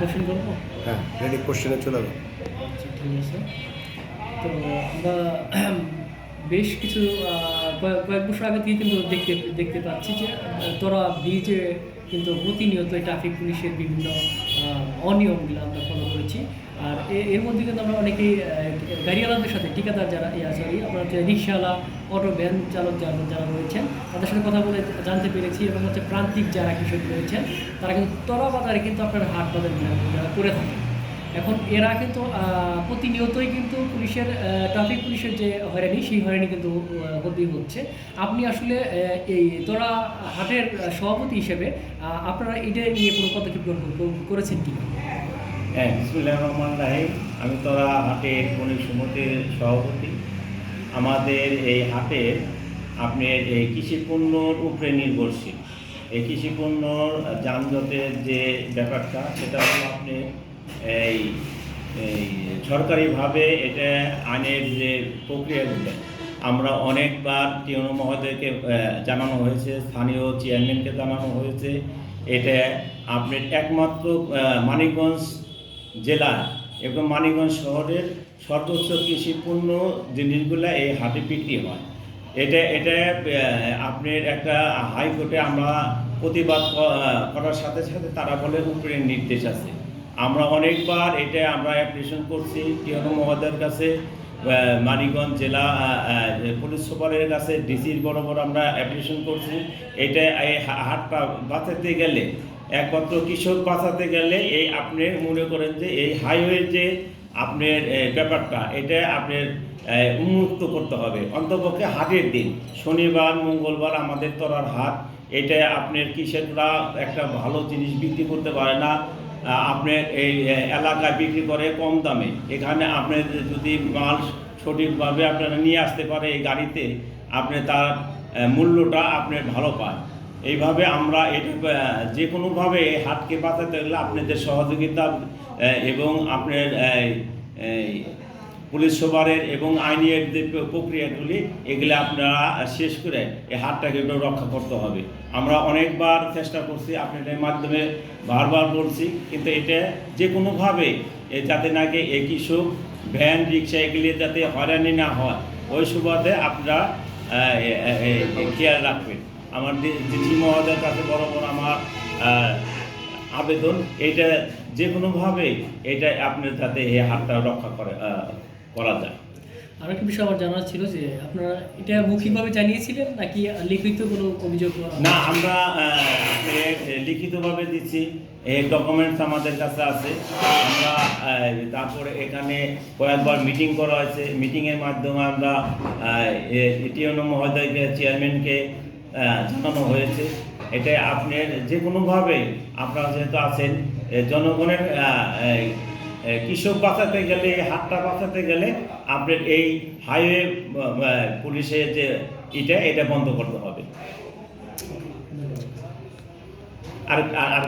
Question করব? হ্যাঁ ready কোশ্চেনে চলে যাব আচ্ছা ঠিক আছে। তো আমরা বেশ কিছু কয়েক বছর আগে থেকে কিন্তু দেখতে দেখতে পাচ্ছি যে তোরা ব্রিজে কিন্তু প্রতিনিয়ত ট্রাফিক পুলিশের বিভিন্ন অনিয়মগুলো আমরা ফলো করেছি। আর এর মধ্যে কিন্তু আমরা অনেকেই গাড়িওয়ালাদের সাথে, ঠিকাদার যারা সরি আপনার হচ্ছে রিক্সাওয়ালা অটো ভ্যান চালক যারা যারা রয়েছেন, তাদের সাথে কথা বলে জানতে পেরেছি এবং হচ্ছে প্রান্তিক যারা কৃষক রয়েছেন, তারা কিন্তু তরা বাজারে কিন্তু আপনার হাট বাজার করে থাকেন এখন এরা কিন্তু প্রতিনিয়তই কিন্তু পুলিশের ট্রাফিক পুলিশের যে হয়রানি, সেই হয়রানি কিন্তু হতেই হচ্ছে। আপনি আসলে এই তোরা হাটের সভাপতি হিসেবে আপনারা এটা নিয়ে কোনো পদক্ষেপ গ্রহণ করেছেন কি? হ্যাঁ বিসমুল্লাহ রহমান রাহিম। আমি তোরা হাটের বণিক সমিতির সভাপতি। আমাদের এই হাটের আপনার এই কৃষি পণ্যর উপরে নির্ভরশীল। এই কৃষি পণ্যর যানজটের যে ব্যাপারটা, সেটা হলো আপনি এই সরকারিভাবে এটা আইনের যে প্রক্রিয়াগুলো আমরা অনেকবার টিউনো মহোদয়কে জানানো হয়েছে, স্থানীয় চেয়ারম্যানকে জানানো হয়েছে। এটা আপনার একমাত্র মানিকগঞ্জ জেলার এবং মানিকগঞ্জ শহরের সর্বোচ্চ কৃষি পণ্য জিনিসগুলো এই হাটে বিক্রি হয়। এটা এটা আপনার একটা হাইকোর্টে আমরা প্রতিবাদ করার সাথে সাথে তারা বলে উপরের নির্দেশ আছে। আমরা অনেকবার এটা আমরা অ্যাপ্লিকেশন করছি টিয়নো মহোদয়ের কাছে আহ, মানিকগঞ্জ জেলা পুলিশ সুপারের কাছে ডিসির বরাবর আমরা অ্যাপ্লিকেশন করছি। এটা এই হাটটা বাঁচাতে গেলে একমাত্র কৃষক বাঁচাতে গেলে এই আপনি মনে করেন যে এই হাইওয়ে যে আপনার ব্যাপারটা এটা আপনার উন্মুক্ত করতে হবে। অন্তপক্ষে হাটের দিন শনিবার মঙ্গলবার আমাদের তরার হাট এটা আপনার কৃষকরা একটা ভালো জিনিস বিক্রি করতে পারে না। আ, আপনার এই এলাকায় বিক্রি করে কম দামে। এখানে আপনি যদি মাল সঠিকভাবে আপনারা নিয়ে আসতে পারে এই গাড়িতে আপনি তার মূল্যটা আপনি ভালো পান। এইভাবে আমরা এটা যে কোনোভাবে হাটকে বাঁচাতে গেলে আপনাদের সহযোগিতা এবং আপনার পুলিশ সুপারের এবং আইনের যে প্রক্রিয়াগুলি, এগুলি আপনারা শেষ করে এই একটু রক্ষা করতে হবে। আমরা অনেকবার চেষ্টা করছি আপনাদের মাধ্যমে বারবার বলছি, কিন্তু এটা যে কোনোভাবে যাতে নাকি এই কৃষক ভ্যান, রিক্সা এগুলি যাতে হয়রানি না হয়, ওই সুবাদে আপনারা খেয়াল রাখবেন। আমার ডিসি মহোদয়ের কাছে বরাবর আমার আবেদন, এটা যে কোনোভাবে এটা আপনার যাতে এই হাতটা রক্ষা করে করা যায় আর একটা বিষয় আমার জানার ছিল যে আপনারা এটা মৌখিকভাবে জানিয়েছিলেন নাকি লিখিত কোনো অভিযোগ না আমরা লিখিতভাবে দিচ্ছি। এই ডকুমেন্টস আমাদের কাছে আছে। আমরা তারপরে এখানে কয়েকবার মিটিং করা হয়েছে। মিটিংয়ের মাধ্যমে আমরা টিএনও মহোদয়কে চেয়ারম্যানকে জানানো হয়েছে। এটা আপনার যে কোনোভাবে আপনারা যেহেতু আছেন জনগণের কৃষক বাঁচাতে গেলে, হাতটা বাঁচাতে গেলে আপনার এই হাইওয়ে পুলিশের যে এটা এটা বন্ধ করতে হবে। আর আর